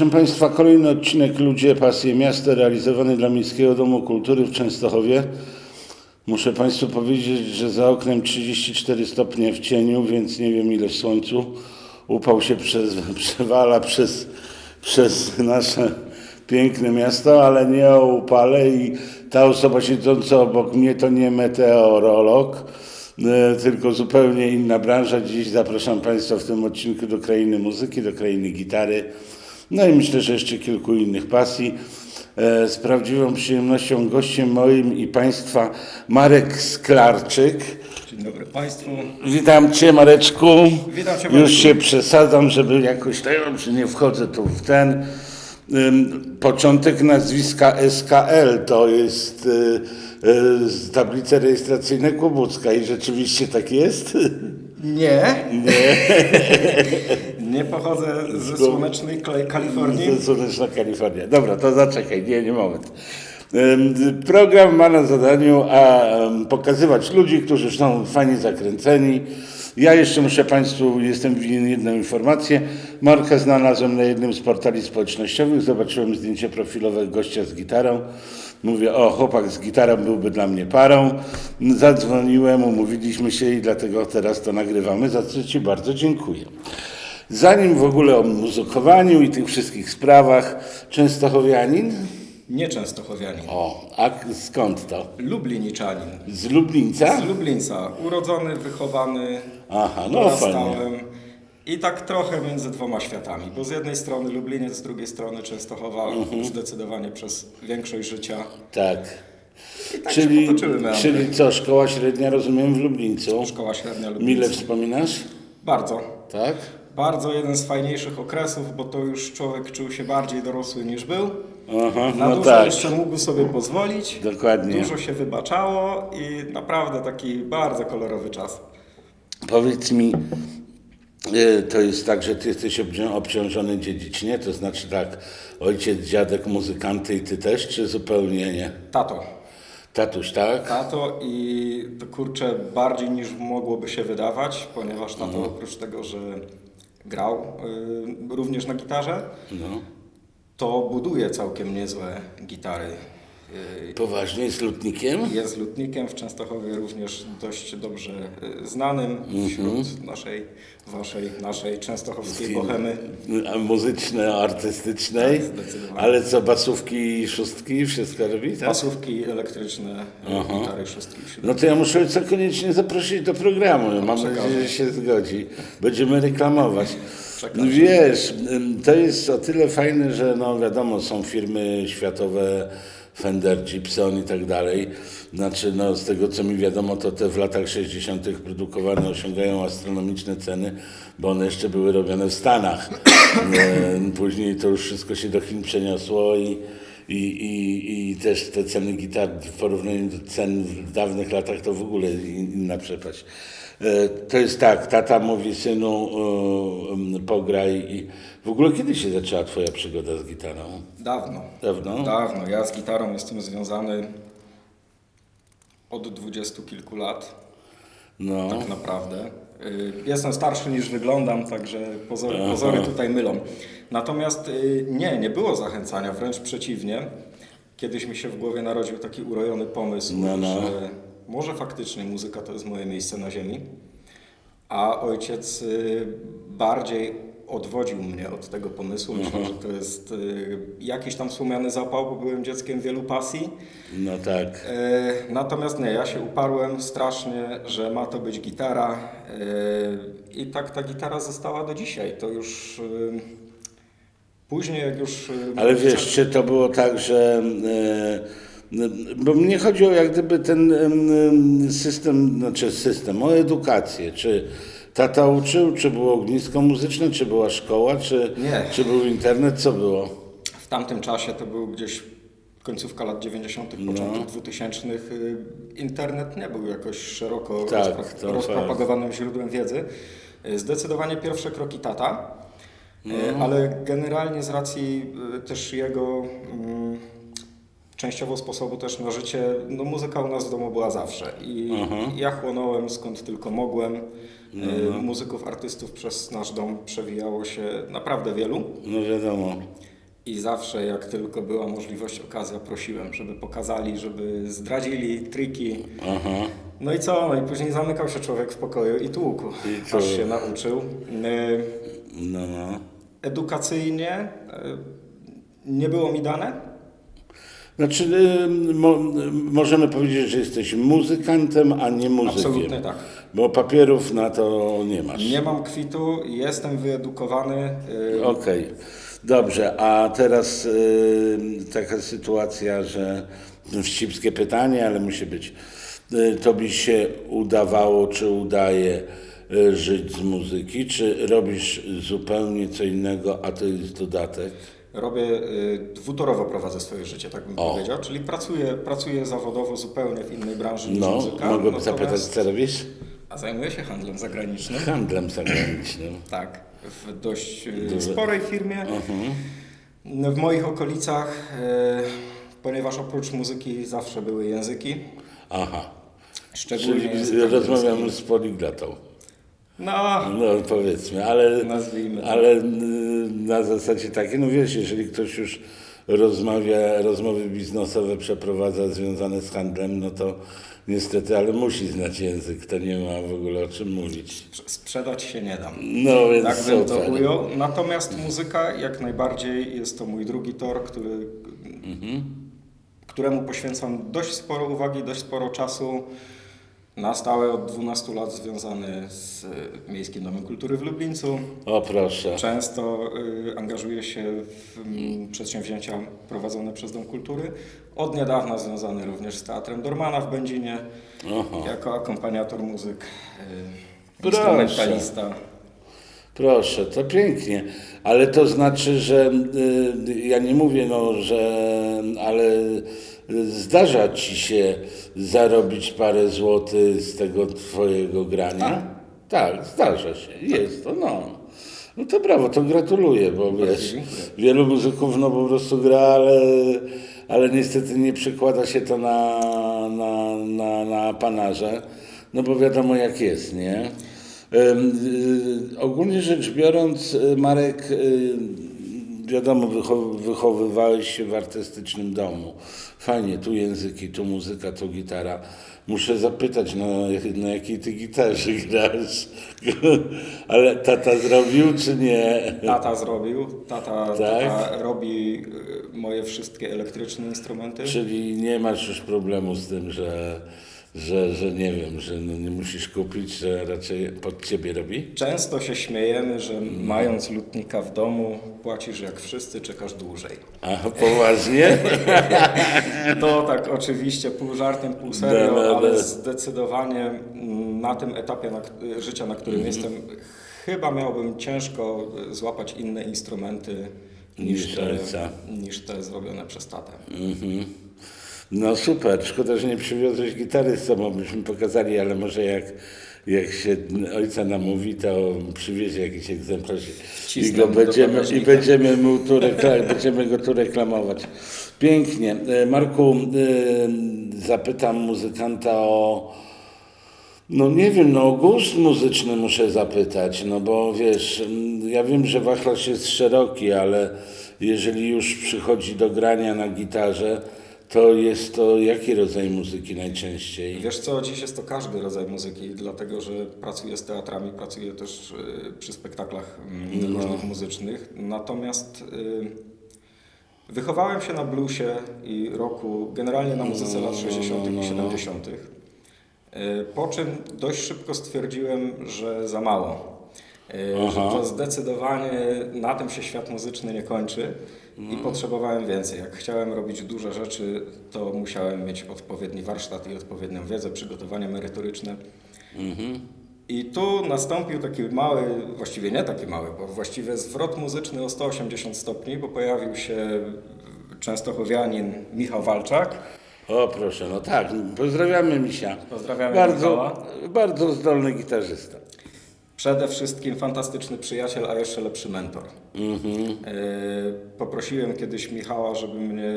Proszę Państwa, kolejny odcinek Ludzie, Pasje Miasta realizowany dla Miejskiego Domu Kultury w Częstochowie. Muszę Państwu powiedzieć, że za oknem 34 stopnie w cieniu, więc nie wiem ile w słońcu. Upał się przez, przewala przez, przez nasze piękne miasto, ale nie o upale i ta osoba siedząca obok mnie to nie meteorolog, e, tylko zupełnie inna branża. Dziś zapraszam Państwa w tym odcinku do krainy muzyki, do krainy gitary, no i myślę, że jeszcze kilku innych pasji. E, Z prawdziwą przyjemnością gościem moim i Państwa Marek Sklarczyk. Dzień dobry Państwu. Witam Cię Mareczku. Witam Cię, Już Marku. się przesadzam, żeby jakoś tak, że nie wchodzę tu w ten. Początek nazwiska SKL to jest y, y, z tablicy rejestracyjnej Kłobucka i rzeczywiście tak jest? Nie, Nie. nie pochodzę ze słonecznej Kalifornii. To Słoneczna Kalifornia. Dobra, to zaczekaj, nie, nie moment. Program ma na zadaniu a, pokazywać ludzi, którzy są fajnie zakręceni. Ja jeszcze muszę Państwu, jestem winien jedną informację. Markę znalazłem na jednym z portali społecznościowych. Zobaczyłem zdjęcie profilowe gościa z gitarą. Mówię, o, chłopak z gitarą byłby dla mnie parą. Zadzwoniłem, umówiliśmy się i dlatego teraz to nagrywamy, za co Ci bardzo dziękuję. Zanim w ogóle o muzykowaniu i tych wszystkich sprawach, Częstochowianin? Nie Częstochowianin. O, a skąd to? Lubliniczanin. Z Lublińca? Z Lublińca. Urodzony, wychowany, Aha, no fajnie. I tak trochę między dwoma światami, bo z jednej strony Lubliniec, z drugiej strony Częstochowa Mhm. zdecydowanie przez większość życia. Tak. I tak Czyli, czyli co, szkoła średnia rozumiem w Lublińcu? Szkoła średnia Mile Lublińca. wspominasz? Bardzo. Tak? Bardzo jeden z fajniejszych okresów, bo to już człowiek czuł się bardziej dorosły niż był. Aha, Na no dużo tak. jeszcze mógł sobie pozwolić. Dokładnie. Dużo się wybaczało i naprawdę taki bardzo kolorowy czas. Powiedz mi, to jest tak, że ty jesteś obcią- obciążony dziedzicznie, to znaczy tak, ojciec, dziadek, muzykanty i ty też, czy zupełnie nie? Tato. Tatuś, tak? Tato i to kurczę bardziej niż mogłoby się wydawać, ponieważ tato Mhm. oprócz tego, że grał y, również na gitarze, No. to buduje całkiem niezłe gitary. Y, Poważnie jest lutnikiem? Jest lutnikiem w Częstochowie również dość dobrze y, znanym wśród naszej, waszej, naszej częstochowskiej bohemy. Muzyczne, artystycznej, Tak, ale co, basówki i szóstki, wszystko robi, tak? Basówki elektryczne, y, gitary szóstki. No to ja muszę ojca koniecznie zaprosić do programu. Mam Przekażę. nadzieję, że się zgodzi. Będziemy reklamować. Przekażę. Wiesz, to jest o tyle fajne, że no wiadomo, są firmy światowe, Fender, Gibson i tak dalej. Znaczy, no z tego co mi wiadomo, to te w latach 60. produkowane osiągają astronomiczne ceny, bo one jeszcze były robione w Stanach. E, Później to już wszystko się do Chin przeniosło i i, i, I też te ceny gitar w porównaniu do cen w dawnych latach to w ogóle in- inna przepaść. E, To jest tak, tata mówi synu e, pograj i w ogóle kiedy się zaczęła twoja przygoda z gitarą? Dawno. Dawno? Dawno. Ja z gitarą jestem związany od dwudziestu kilku lat, No, tak naprawdę. Y, Jestem starszy niż wyglądam, także pozory, pozory tutaj mylą. Natomiast y, nie, nie było zachęcania, wręcz przeciwnie. Kiedyś mi się w głowie narodził taki urojony pomysł, No, no. że może faktycznie muzyka to jest moje miejsce na ziemi, a ojciec y, bardziej odwodził mnie od tego pomysłu. Myślę, że to jest y, jakiś tam wspomniany zapał, bo byłem dzieckiem wielu pasji. no tak. E, Natomiast nie, ja się uparłem strasznie, że ma to być gitara i tak ta gitara została do dzisiaj. To już później jak już... Ale wiesz, czy to było tak, że. Bo mnie chodzi o jak gdyby ten em, system, znaczy system, o edukację. Czy tata uczył, czy było ognisko muzyczne, czy była szkoła, czy, Nie. czy był internet, co było? W tamtym czasie to był gdzieś końcówka lat 90., No. początek 2000. y, Internet nie był jakoś szeroko Tak, rozpro- rozpropagowanym źródłem wiedzy. Y, Zdecydowanie pierwsze kroki tata, y, No. ale generalnie z racji też jego mm, częściowo sposobu też na życie. No muzyka u nas w domu była zawsze i ja chłonąłem skąd tylko mogłem. Y, Muzyków, artystów przez nasz dom przewijało się naprawdę wielu. No wiadomo. I zawsze, jak tylko była możliwość, okazja, prosiłem, żeby pokazali, żeby zdradzili triki. Aha. No i co? No i później zamykał się człowiek w pokoju i tłukł, I aż się nauczył. Y, No, no. Edukacyjnie y, nie było mi dane. Znaczy, mo, możemy powiedzieć, że jesteś muzykantem, a nie muzykiem. Absolutnie tak. Bo papierów na to nie masz. Nie mam kwitu, jestem wyedukowany. y, Okej, dobrze, a teraz taka sytuacja, że wścibskie pytanie, ale musi być. Y, tobie się udawało, czy udaje y, żyć z muzyki, czy robisz zupełnie co innego, a to jest dodatek? Robię, y, dwutorowo prowadzę swoje życie, tak bym O. powiedział, czyli pracuję, pracuję zawodowo zupełnie w innej branży niż No, muzyka. mogę natomiast- zapytać, co robisz? A zajmuję się handlem zagranicznym. Handlem zagranicznym. Tak, w dość y, Duże. sporej firmie. W moich okolicach, y, ponieważ oprócz muzyki zawsze były języki, Aha, szczególnie czyli rozmawiamy z poliglatą. No, No powiedzmy, ale, Nazwijmy to. ale y, na zasadzie takiej, no wiesz, jeżeli ktoś już rozmawia, rozmowy biznesowe przeprowadza związane z handlem, no to niestety, ale musi znać język, to nie ma w ogóle o czym mówić. sprze- sprzedać się nie dam. No więc Tak bym to super. ujął. Natomiast muzyka jak najbardziej jest to mój drugi tor, który, któremu poświęcam dość sporo uwagi, dość sporo czasu. Na stałe od 12 lat związany z y, Miejskim Domem Kultury w Lublińcu. O proszę. Często y, angażuję się w przedsięwzięcia prowadzone przez Dom Kultury. Od niedawna związany również z Teatrem Dormana w Będzinie Aha. jako akompaniator muzyk, y, Proszę. instrumentalista. Proszę, to pięknie, ale to znaczy, że y, ja nie mówię, no, że, ale zdarza ci się zarobić parę złotych z tego twojego grania? Tak, zdarza się, jest to, no. No to brawo, to gratuluję, bo wiesz, wielu muzyków no po prostu gra, ale, ale niestety nie przekłada się to na, na, na, na panarze, no bo wiadomo jak jest, nie? Y, ogólnie rzecz biorąc, y, Marek, y, wiadomo, wychow- wychowywałeś się w artystycznym domu. Fajnie, tu języki, tu muzyka, tu gitara. Muszę zapytać, na, na jakiej ty gitarze grasz? Ale tata zrobił, czy nie? Tata zrobił, tata, Tak? tata robi y, moje wszystkie elektryczne instrumenty. Czyli nie masz już problemu z tym, że, że, że nie wiem, że no nie musisz kupić, że raczej pod ciebie robi? Często się śmiejemy, że mając lutnika w domu, płacisz jak wszyscy, czekasz dłużej. A poważnie? To tak oczywiście pół żartem, pół serio, No, no, no. ale zdecydowanie mm, na tym etapie na, życia, na którym Mhm. jestem, chyba miałbym ciężko złapać inne instrumenty niż Niż te, niż te zrobione przez tatę. Mhm. No super, szkoda, że nie przywiozłeś gitary z sobą, byśmy pokazali, ale może jak, jak się ojca namówi, to przywiezie jakiś egzemplarz i go będziemy, i będziemy, mu tu rekla- będziemy go tu reklamować. Pięknie. E, Marku, e, zapytam muzykanta o no nie wiem, no o gust muzyczny muszę zapytać, no bo wiesz, ja wiem, że wachlarz jest szeroki, ale jeżeli już przychodzi do grania na gitarze, to jest to jaki rodzaj muzyki najczęściej? Wiesz co, dziś jest to każdy rodzaj muzyki, dlatego że pracuję z teatrami, pracuję też y, przy spektaklach mm, różnych muzycznych. Natomiast y, wychowałem się na bluesie i roku, generalnie na muzyce lat 60. i 70. Y, Po czym dość szybko stwierdziłem, że za mało. Y, Że Aha. to zdecydowanie na tym się świat muzyczny nie kończy i potrzebowałem więcej. Jak chciałem robić duże rzeczy, to musiałem mieć odpowiedni warsztat i odpowiednią wiedzę, przygotowanie merytoryczne. I tu nastąpił taki mały, właściwie nie taki mały, bo właściwie zwrot muzyczny o 180 stopni, bo pojawił się częstochowianin Michał Walczak. O proszę, no tak, pozdrawiamy Misia. Pozdrawiamy bardzo, Michała. bardzo zdolny gitarzysta. Przede wszystkim fantastyczny przyjaciel, a jeszcze lepszy mentor. Mhm. E, Poprosiłem kiedyś Michała, żeby mnie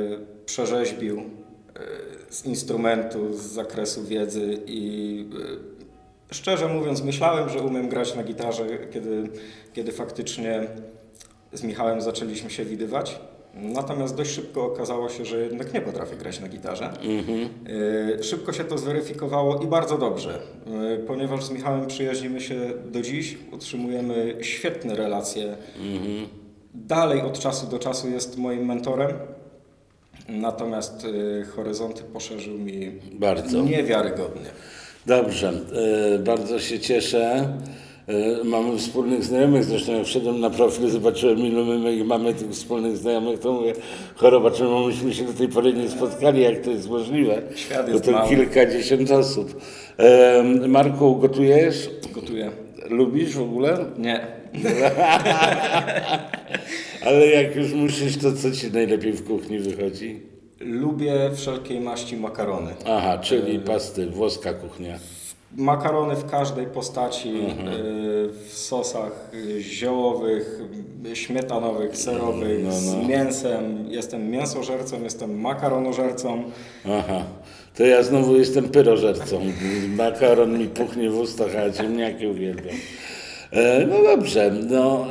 przerzeźbił e, z instrumentu, z zakresu wiedzy i e, szczerze mówiąc myślałem, że umiem grać na gitarze, kiedy, kiedy faktycznie z Michałem zaczęliśmy się widywać. Natomiast dość szybko okazało się, że jednak nie potrafię grać na gitarze. E, Szybko się to zweryfikowało i bardzo dobrze, e, ponieważ z Michałem przyjaźnimy się do dziś, utrzymujemy świetne relacje. Dalej od czasu do czasu jest moim mentorem, natomiast e, horyzonty poszerzył mi Bardzo. niewiarygodnie. Dobrze, bardzo się cieszę. E, Mamy wspólnych znajomych, zresztą jak wszedłem na profil, zobaczyłem ilu my mamy tych wspólnych znajomych, to mówię, choroba, czemu myśmy się do tej pory nie spotkali, jak to jest możliwe? Świat Bo jest to mały. kilkadziesiąt osób. E, Marku, gotujesz? Gotuję. Lubisz w ogóle? Nie. Ale jak już musisz, to co ci najlepiej w kuchni wychodzi? Lubię wszelkiej maści makarony. Aha, czyli pasty, włoska kuchnia. Makarony w każdej postaci, e, w sosach e, ziołowych, śmietanowych, serowych, No, no. z mięsem. Jestem mięsożercą, jestem makaronożercą. Aha, to ja znowu jestem pyrożercą. Makaron mi puchnie w ustach, a ciemniaki uwielbiam. E, no dobrze, no,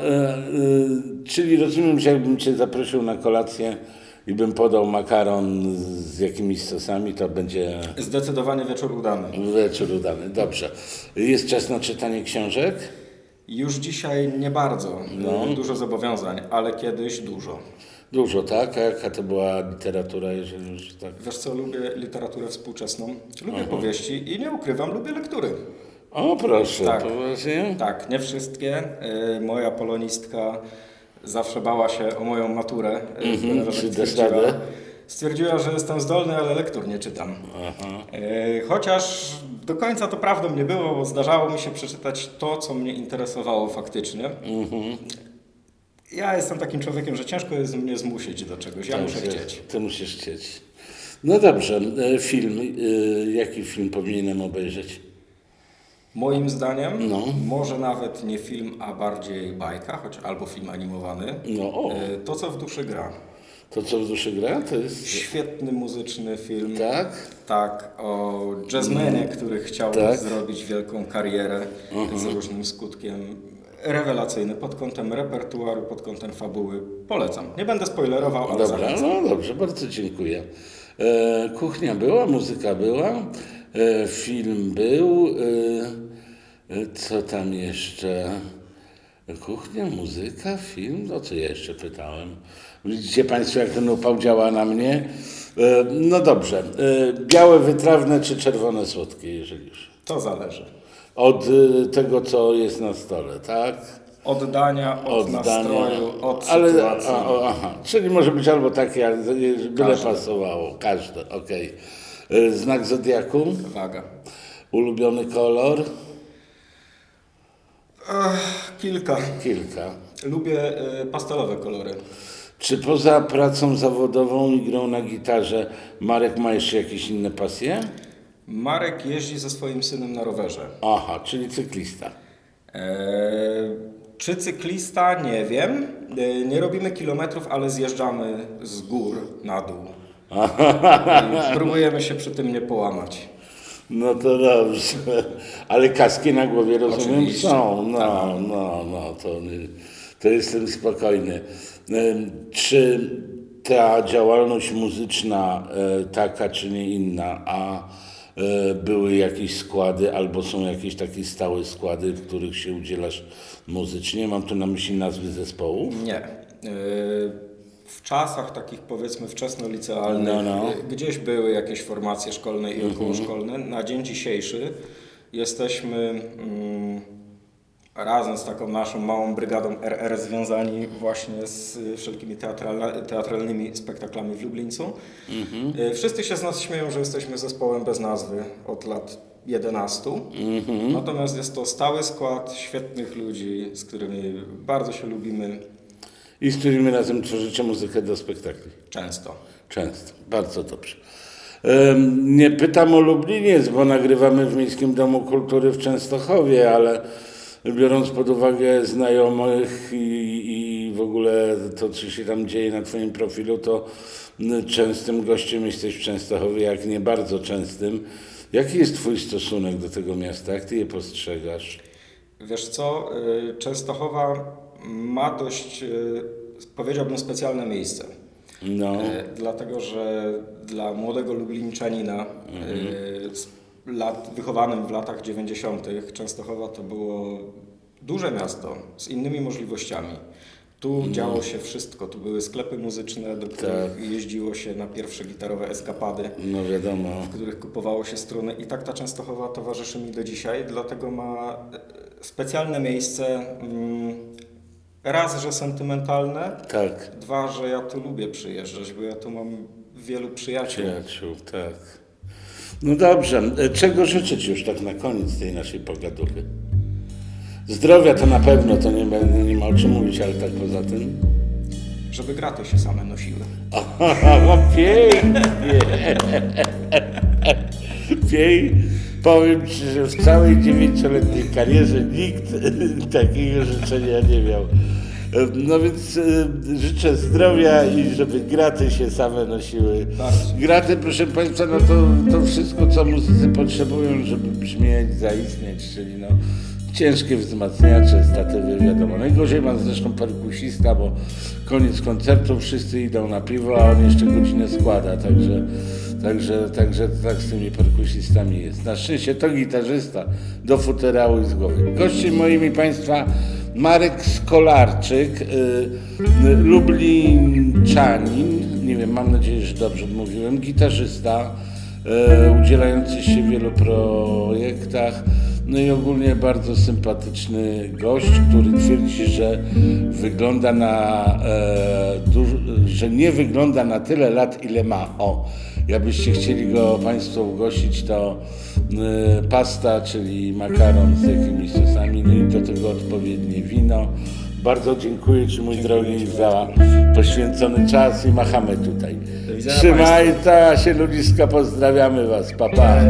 czyli rozumiem, że jakbym Cię zaprosił na kolację i bym podał makaron z jakimiś sosami, to będzie Zdecydowanie wieczór udany. wieczór udany. Dobrze. Jest czas na czytanie książek? Już dzisiaj nie bardzo, No. dużo zobowiązań, ale kiedyś dużo. Dużo, tak? A jaka to była literatura, jeżeli już tak? Wiesz co, lubię literaturę współczesną, lubię powieści i nie ukrywam, lubię lektury. O, proszę, Tak. poważnie? Tak, nie wszystkie. E, Moja polonistka zawsze bała się o moją maturę, e, ponieważ stwierdziła, że jestem zdolny, ale lektur nie czytam. E, Chociaż do końca to prawdą nie było, bo zdarzało mi się przeczytać to, co mnie interesowało faktycznie. Ja jestem takim człowiekiem, że ciężko jest mnie zmusić do czegoś. Ja muszę Dobrze, chcieć. Ty musisz chcieć. No dobrze, e, film. Jaki film powinienem obejrzeć? Moim zdaniem, No. może nawet nie film, a bardziej bajka, choć albo film animowany. No o, E, To, co w duszy gra. to co w duszy gra, to jest... Świetny muzyczny film. Tak? Tak, o jazzmenie, który chciał Tak. zrobić wielką karierę z różnym skutkiem. Rewelacyjny pod kątem repertuaru, pod kątem fabuły. Polecam. Nie będę spoilerował, ale Dobra, zachęcam. no dobrze, bardzo dziękuję. E, kuchnia była, muzyka była, film był, e, e, co tam jeszcze? Kuchnia, muzyka, film, no co ja jeszcze pytałem? Widzicie Państwo, jak ten upał działa na mnie? E, no dobrze, e, białe wytrawne czy czerwone słodkie, jeżeli już? To zależy. Od e, tego, co jest na stole, tak? Oddania, od nastroju, od ale, sytuacji. a, aha, czyli może być albo takie, jak byle Każde. pasowało. Każde, okej. E, Znak zodiaku, Waga. ulubiony kolor, Ech, kilka. kilka. Lubię y, pastelowe kolory. Czy poza pracą zawodową i grą na gitarze Marek ma jeszcze jakieś inne pasje? Marek jeździ ze swoim synem na rowerze. Aha, czyli cyklista. Eee, czy cyklista? Nie wiem. Eee, nie robimy kilometrów, ale zjeżdżamy z gór na dół. I próbujemy się przy tym nie połamać. No to dobrze. Ale kaski na głowie rozumiem Oczywiście. są. No, Tak. no, no, to, to jestem spokojny. Czy ta działalność muzyczna, e, taka czy nie inna, a e, były jakieś składy albo są jakieś takie stałe składy, w których się udzielasz muzycznie? Mam tu na myśli nazwy zespołów. Nie. Eee, w czasach takich powiedzmy wczesnolicealnych, No, no. e, gdzieś były jakieś formacje szkolne i okołoszkolne. Na dzień dzisiejszy jesteśmy mm, razem z taką naszą małą brygadą RR związani właśnie z y, wszelkimi teatralnymi spektaklami w Lublińcu. E, Wszyscy się z nas śmieją, że jesteśmy zespołem bez nazwy od lat 11. Natomiast jest to stały skład świetnych ludzi, z którymi bardzo się lubimy I z którymi razem tworzycie muzykę do spektakli. często. Często, bardzo dobrze. Nie pytam o Lubliniec, bo nagrywamy w Miejskim Domu Kultury w Częstochowie, ale biorąc pod uwagę znajomych i, i w ogóle to, co się tam dzieje na Twoim profilu, to częstym gościem jesteś w Częstochowie, jak nie bardzo częstym. Jaki jest Twój stosunek do tego miasta? Jak Ty je postrzegasz? Wiesz co, y, Częstochowa ma dość, y, powiedziałbym, specjalne miejsce. No, E, Dlatego, że dla młodego Lublińczanina, e, z lat, wychowanym w latach 90., Częstochowa to było duże miasto z innymi możliwościami. Tu działo się wszystko. Tu były sklepy muzyczne, do których jeździło się na pierwsze gitarowe eskapady, no wiadomo. w których kupowało się struny. I tak ta Częstochowa towarzyszy mi do dzisiaj, dlatego ma e, specjalne miejsce. mm, Raz, że sentymentalne, Tak, Dwa, że ja tu lubię przyjeżdżać, bo ja tu mam wielu przyjaciół. przyjaciół, tak. No dobrze, e, czego życzę Ci już tak na koniec tej naszej pogaduchy? Zdrowia to na pewno, to nie, będę- nie ma o czym mówić, ale tak poza tym. Żeby graty się same nosiły. O, pięknie! Pięknie. Powiem Ci, że w całej dziewięcioletniej karierze nikt takiego życzenia nie miał. No więc e, życzę zdrowia i żeby graty się same nosiły. Bardzo. Graty, proszę Państwa, no to, to wszystko, co muzycy potrzebują, żeby brzmieć, zaistnieć, czyli no ciężkie wzmacniacze, statywy, wiadomo. Najgorzej ma zresztą perkusista, bo koniec koncertu, wszyscy idą na piwo, a on jeszcze godzinę składa, także, także, także tak z tymi perkusistami jest. Na szczęście to gitarzysta do futerału i z głowy. Gościem moimi Państwa Marek Skolarczyk, y, y, Lublinczanin, nie wiem, mam nadzieję, że dobrze mówiłem, gitarzysta, e, udzielający się w wielu projektach, no i ogólnie bardzo sympatyczny gość, który twierdzi, że wygląda na, e, że nie wygląda na tyle lat, ile ma. O, jakbyście chcieli go Państwo ugościć, to e, pasta, czyli makaron z jakimiś sosami, no i do tego odpowiednie wino. Bardzo dziękuję Ci, mój drogi, za poświęcony czas i machamy tutaj. Do widzenia Trzymaj ta się ludziska, pozdrawiamy Was, pa, pa.